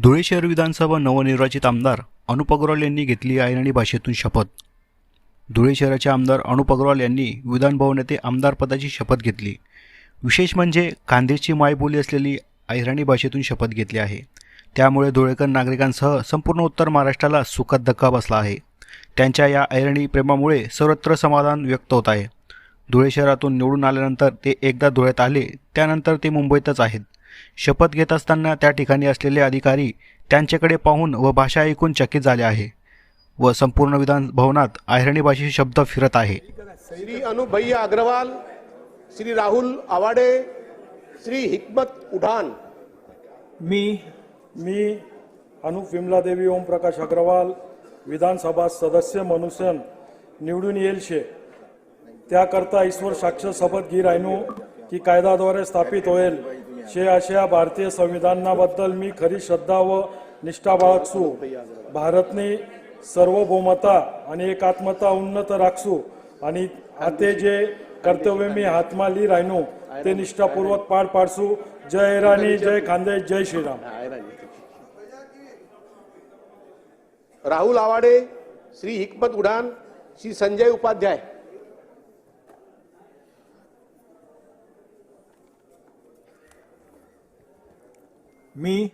धुळे शहर विधानसभा नवनिर्वाचित आमदार अनुप अग्रवाल यांनी घेतली अहिराणी भाषेतून शपथ. धुळे शहराचे आमदार अनुप अग्रवाल यांनी विधानभवन येथे आमदारपदाची शपथ घेतली. विशेष म्हणजे कांदेची मायबोली असलेली अहिराणी भाषेतून शपथ घेतली आहे. त्यामुळे धुळेकर नागरिकांसह संपूर्ण उत्तर महाराष्ट्राला सुखद धक्का बसला आहे. त्यांच्या या ऐरणी प्रेमामुळे सर्वत्र समाधान व्यक्त होत आहे. धुळे शहरातून निवडून आल्यानंतर ते एकदा धुळ्यात आले त्यानंतर ते मुंबईतच आहेत. शपथ घेत असताना त्या ठिकाणी असलेले अधिकारी त्यांच्याकडे पाहून व भाषा ऐकून चकित झाले आहे व संपूर्ण विधान भवनात ऐरणी भाषेचे शब्द फिरत आहे. श्री अनुभैया अग्रवाल श्री राहुल आवाडे श्री हिकमत उठान मी मी अनुप विमलादेवी ओमप्रकाश अग्रवाल विधानसभा सदस्य मनुष्यन निवडून येईल शे. त्याकरता ईश्वर साक्ष शपथ घी राहिनो की कायद्याद्वारे स्थापित होईल. शे अशा भारतीय संविधानाबद्दल मी खरी श्रद्धा व निष्ठा बाळगसू भारतने सार्वभौमता आणि एकात्मता उन्नत राखसू आणि आते जे कर्तव्य मी हातमा ली राहिनो ते निष्ठापूर्वक पार पाडसू जय राणी जय खांदे जय श्रीराम. राहुल आवाडे श्री हिकमत उडान श्री संजय उपाध्याय. मी